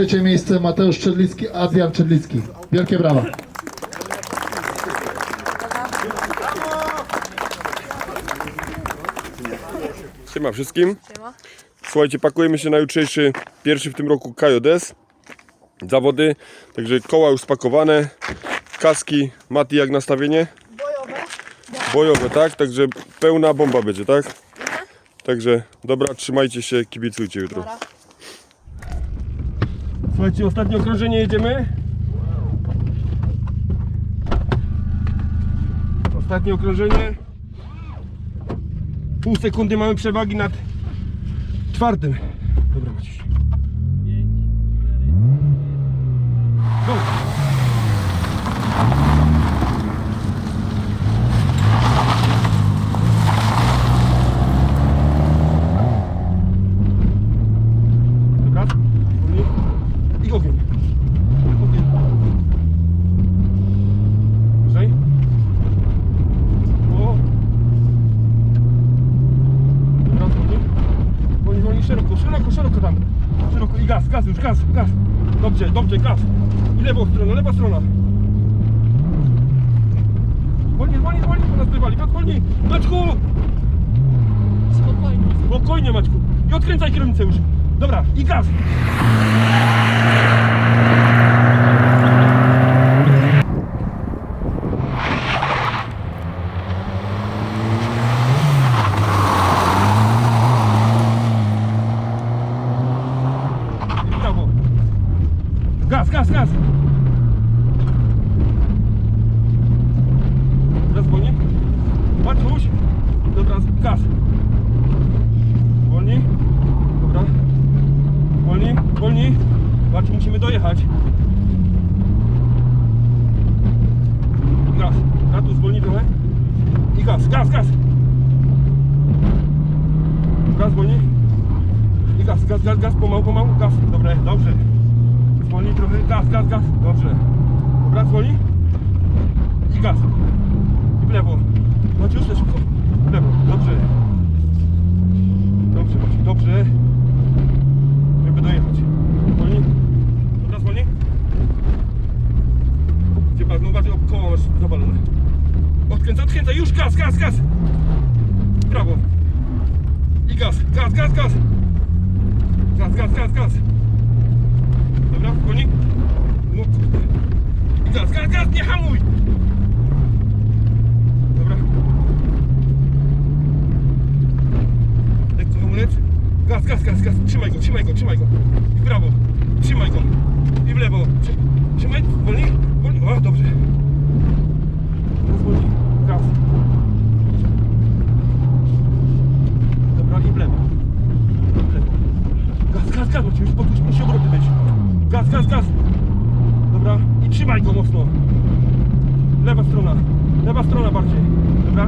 Trzecie miejsce Mateusz Czerlicki, Adrian Czerlicki. Wielkie brawa. Siema wszystkim. Siema. Słuchajcie, pakujemy się na jutrzejszy, pierwszy w tym roku KJS. Zawody, także koła już spakowane, kaski, Mati jak nastawienie? Bojowe. Bojowe, tak? Także pełna bomba będzie, tak? Także dobra, trzymajcie się, kibicujcie jutro. Słuchajcie, ostatnie okrążenie jedziemy. Ostatnie okrążenie. Pół sekundy mamy przewagi nad czwartym. Dobra, Maciuś. Go. Dobra, wolniej. I ogień. Ogień. Wyżej. O. Dobra, wolniej. Wolniej, wolniej, szeroko, szeroko, szeroko tam. Szeroko i gaz, gaz już, gaz, gaz. Dobrze, dobrze, gaz. I lewą stronę, lewa strona. Wolniej, wolniej, wolniej, bo nas bywali. Piotr, wolniej. Maćku! Spokojnie. Spokojnie, Maćku. I odkręcaj kierownicę już. Dobra, i gaz. I Brawo. Gaz, gaz, gaz. Teraz wolniej. Matuś. Dobra, gaz. Wolniej. Dobra. Wolniej, wolniej. Patrz, musimy dojechać. Gaz. A tu zwolnij trochę. I gaz, gaz, gaz. Gaz, wolniej. I gaz, gaz, gaz, gaz, pomału, pomału, gaz. Dobre, dobrze. Zwolnij trochę, gaz, gaz, gaz. Dobrze. Dobra, zwolnij. I gaz. I w lewo. Na szybko. W lewo, dobrze. Dobrze, Maciej, dobrze. Żeby dojechać. Wolniej. Dobra, zwolnij. Gdzie pan, no uważaj, o koło masz zawalone. Odkręcaj, odkręcaj, już gaz, gaz, gaz. Brawo. I gaz, gaz, gaz, gaz. Gaz, gaz, gaz, gaz. Dobra, wolniej. No kurde. I gaz, gaz, gaz, nie hamuj. Dobra. Lekko hamulec. Gaz, gaz, gaz, gaz. Trzymaj go, trzymaj go, trzymaj go. I w prawo. Trzymaj go. I w lewo. Trzy- Trzymaj. Wolniej. Wolniej. O, dobrze. Teraz wolniej. Gaz. Dobra, i w lewo. I w lewo. Gaz, gaz, musi, musi obroty być. Gaz, gaz, gaz. Dobra. I trzymaj go mocno. Lewa strona. Lewa strona bardziej. Dobra.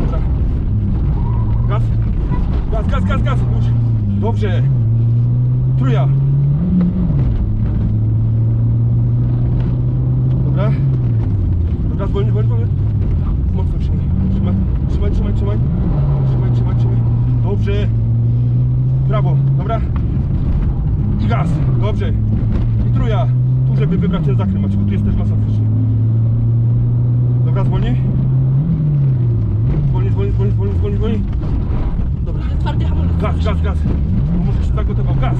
Dobra. Gaz. Gaz, gaz, gaz, gaz. Już. Dobrze. Truja. Dobra. Dobra, zwolnij, zwolnij, zwolnij. Mocno trzymaj. Trzymaj, trzymaj, trzymaj, trzymaj. Trzymaj, trzymaj, trzymaj. Dobrze. Brawo. Dobra. I gaz. Dobrze. I truja. Tu, żeby wybrać ten zakręt, bo tu jest też masakryczny. Dobra, zwolnij. Zwolnij, zwolnij, zwolnij, zwolnij, zwolnij. Dobra. Twardy hamulec. Gaz, gaz, gaz. Bo może się zagotował. Gaz.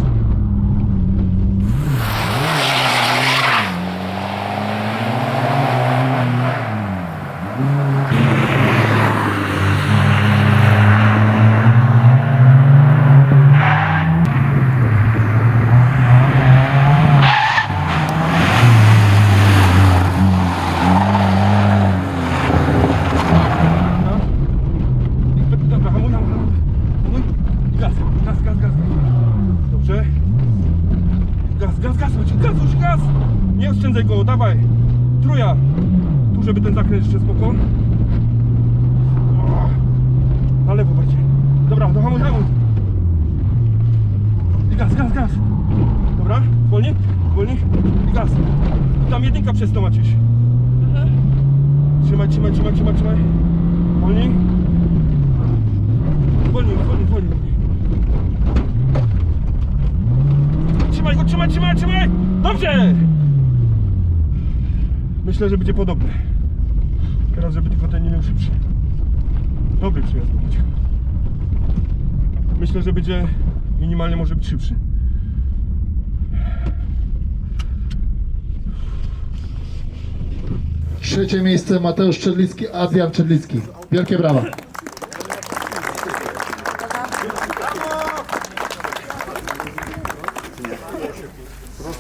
Dobra. I- Dobra, hamuj, hamuj, hamuj. Hamuj. I gaz, gaz, gaz, gaz. Dobrze. Gaz, gaz, gaz, już gaz. Nie oszczędzaj go, dawaj. Truja. Tu, żeby ten zakręt jeszcze spoko. Na lewo bardziej. Dobra, to hamuj, hamuj. I gaz, gaz, gaz. Dobra, wolniej, wolniej. I gaz. I tam jedynka przez to Maciuś. Mhm. Trzymaj, trzymaj, trzymaj, trzymaj, trzymaj. Wolniej. Wolniej, wolniej, wolniej. Trzymaj trzymaj, trzymaj! Dobrze! Myślę, że będzie podobne. Teraz, żeby tylko ten nie miał szybszy. Dobry przyjazd będzie. Myślę, że będzie minimalnie może być szybszy. Trzecie miejsce Mateusz Czerlicki, Adrian Czerlicki. Wielkie brawa.